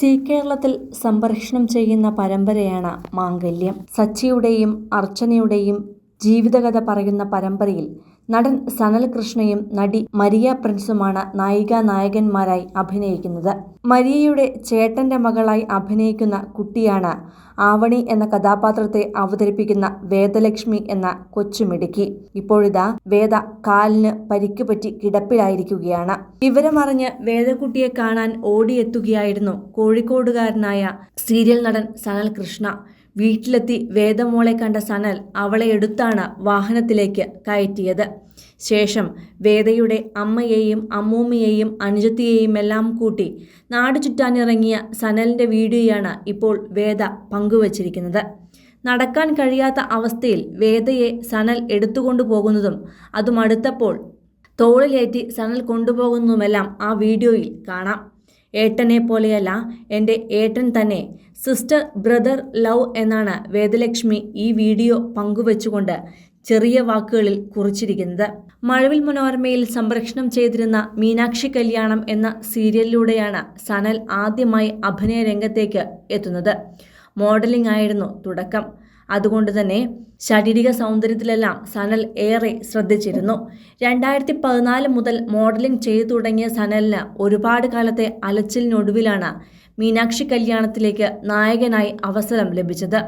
C കേരളത്തിൽ സംപ്രേഷണം ചെയ്യുന്ന പരമ്പരയാണ് മാംഗല്യം. സച്ചിയുടെയും അർച്ചനയുടെയും ജീവിതകഥ പറയുന്ന പരമ്പരയിൽ നടൻ സനൽ കൃഷ്ണയും നടി മരിയ പ്രിൻസുമാണ് നായിക നായകന്മാരായി അഭിനയിക്കുന്നത്. മരിയയുടെ ചേട്ടന്റെ മകളായി അഭിനയിക്കുന്ന കുട്ടിയാണ് ആവണി എന്ന കഥാപാത്രത്തെ അവതരിപ്പിക്കുന്ന വേദലക്ഷ്മി എന്ന കൊച്ചുമിടുക്കി ഇപ്പോഴിതാ വേദ കാലിന് പരിക്ക് പറ്റി കിടപ്പിലായിരിക്കുകയാണ്. വിവരമറിഞ്ഞ് വേദക്കുട്ടിയെ കാണാൻ ഓടിയെത്തുകയായിരുന്നു കോഴിക്കോടുകാരനായ സീരിയൽ നടൻ സനൽ കൃഷ്ണ വീട്ടിലെത്തി വേദമോളെ കണ്ട സനൽ അവളെ എടുത്താണ് വാഹനത്തിലേക്ക് കയറ്റിയത്. ശേഷം വേദയുടെ അമ്മയെയും അമ്മൂമ്മയെയും അനുജത്തിയെയും എല്ലാം കൂട്ടി നാട് ചുറ്റാനിറങ്ങിയ സനലിന്റെ വീഡിയോയാണ് ഇപ്പോൾ വേദ പങ്കുവച്ചിരിക്കുന്നത്. നടക്കാൻ കഴിയാത്ത അവസ്ഥയിൽ വേദയെ സനൽ എടുത്തുകൊണ്ടു പോകുന്നതും അതും തോളിലേറ്റി സനൽ കൊണ്ടുപോകുന്നതുമെല്ലാം ആ വീഡിയോയിൽ കാണാം. ഏട്ടനെ പോലെയല്ല എന്റെ ഏട്ടൻ തന്നെ. സിസ്റ്റർ ബ്രദർ ലവ് എന്നാണ് വേദലക്ഷ്മി ഈ വീഡിയോ പങ്കുവച്ചുകൊണ്ട് ചെറിയ വാക്കുകളിൽ കുറിച്ചിരിക്കുന്നത്. മഴവിൽ മനോരമയിൽ സംപ്രേഷണം ചെയ്തിരുന്ന മീനാക്ഷി കല്യാണം എന്ന സീരിയലിലൂടെയാണ് സനൽ ആദ്യമായി അഭിനയ രംഗത്തേക്ക് എത്തുന്നത്. മോഡലിംഗ് ആയിരുന്നു തുടക്കം. അതുകൊണ്ട് തന്നെ ശാരീരിക സൗന്ദര്യത്തിലെല്ലാം സനൽ ഏറെ ശ്രദ്ധിച്ചിരുന്നു. രണ്ടായിരത്തി പതിനാല് മുതൽ മോഡലിംഗ് ചെയ്തു തുടങ്ങിയ സനലിന് ഒരുപാട് കാലത്തെ അലച്ചിലിനൊടുവിലാണ് മീനാക്ഷി കല്യാണത്തിലേക്ക് നായകനായി അവസരം ലഭിച്ചത്.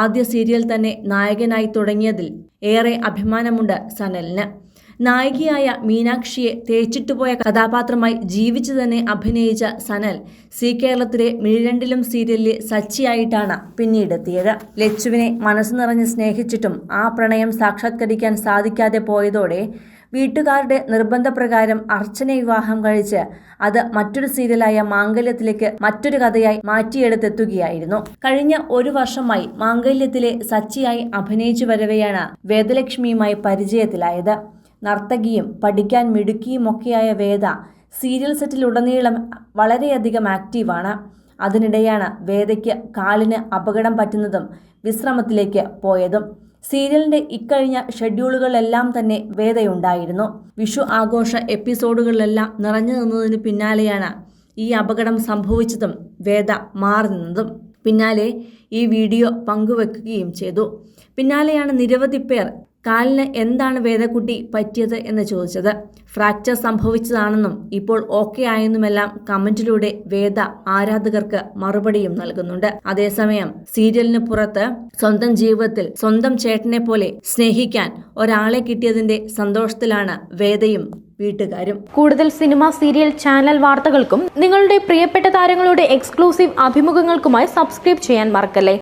ആദ്യ സീരിയൽ തന്നെ നായകനായി തുടങ്ങിയതിൽ ഏറെ അഭിമാനമുണ്ട് സനലിന്. നായികയായ മീനാക്ഷിയെ തേച്ചിട്ടുപോയ കഥാപാത്രമായി ജീവിച്ചു തന്നെ അഭിനയിച്ച സനൽ സി കേരളത്തിലെ മിഴിരണ്ടിലും സീരിയലിലെ സച്ചിയായിട്ടാണ് പിന്നീടെത്തിയത്. ലച്ചുവിനെ മനസ്സ് നിറഞ്ഞ് സ്നേഹിച്ചിട്ടും ആ പ്രണയം സാക്ഷാത്കരിക്കാൻ സാധിക്കാതെ പോയതോടെ വീട്ടുകാരുടെ നിർബന്ധപ്രകാരം അർച്ചന വിവാഹം കഴിച്ച് അത് മറ്റൊരു സീരിയലായ മാംഗല്യത്തിലേക്ക് മറ്റൊരു കഥയായി മാറ്റിയെടുത്തെത്തുകയായിരുന്നു. കഴിഞ്ഞ ഒരു വർഷമായി മാംഗല്യത്തിലെ സച്ചിയായി അഭിനയിച്ചു വരവെയാണ് വേദലക്ഷ്മിയുമായി പരിചയത്തിലായത്. നർത്തകിയും പഠിക്കാൻ മിടുക്കിയുമൊക്കെയായ വേദ സീരിയൽ സെറ്റിലുടനീളം വളരെയധികം ആക്റ്റീവാണ്. അതിനിടെയാണ് വേദയ്ക്ക് കാലിന് അപകടം പറ്റുന്നതും വിശ്രമത്തിലേക്ക് പോയതും. സീരിയലിന്റെ ഇക്കഴിഞ്ഞ ഷെഡ്യൂളുകളിലെല്ലാം തന്നെ വേദയുണ്ടായിരുന്നു. വിഷു ആഘോഷ എപ്പിസോഡുകളിലെല്ലാം നിറഞ്ഞു നിന്നതിന് പിന്നാലെയാണ് ഈ അപകടം സംഭവിച്ചതും വേദ മാറി നിന്നതും. പിന്നാലെ ഈ വീഡിയോ പങ്കുവെക്കുകയും ചെയ്തു. പിന്നാലെയാണ് നിരവധി പേർ കാലിന് എന്താണ് വേദക്കുട്ടി പറ്റിയത് എന്ന് ചോദിച്ചത്. ഫ്രാക്ചർ സംഭവിച്ചതാണെന്നും ഇപ്പോൾ ഓക്കെ ആയെന്നുമെല്ലാം കമന്റിലൂടെ വേദ ആരാധകർക്ക് മറുപടിയും നൽകുന്നുണ്ട്. അതേസമയം സീരിയലിന് പുറത്ത് സ്വന്തം ജീവിതത്തിൽ സ്വന്തം ചേട്ടനെ പോലെ സ്നേഹിക്കാൻ ഒരാളെ കിട്ടിയതിന്റെ സന്തോഷത്തിലാണ് വേദയും വീട്ടുകാരും. കൂടുതൽ സിനിമ സീരിയൽ ചാനൽ വാർത്തകൾക്കും നിങ്ങളുടെ പ്രിയപ്പെട്ട താരങ്ങളുടെ എക്സ്ക്ലൂസീവ് അഭിമുഖങ്ങൾക്കുമായി സബ്സ്ക്രൈബ് ചെയ്യാൻ മറക്കല്ലേ?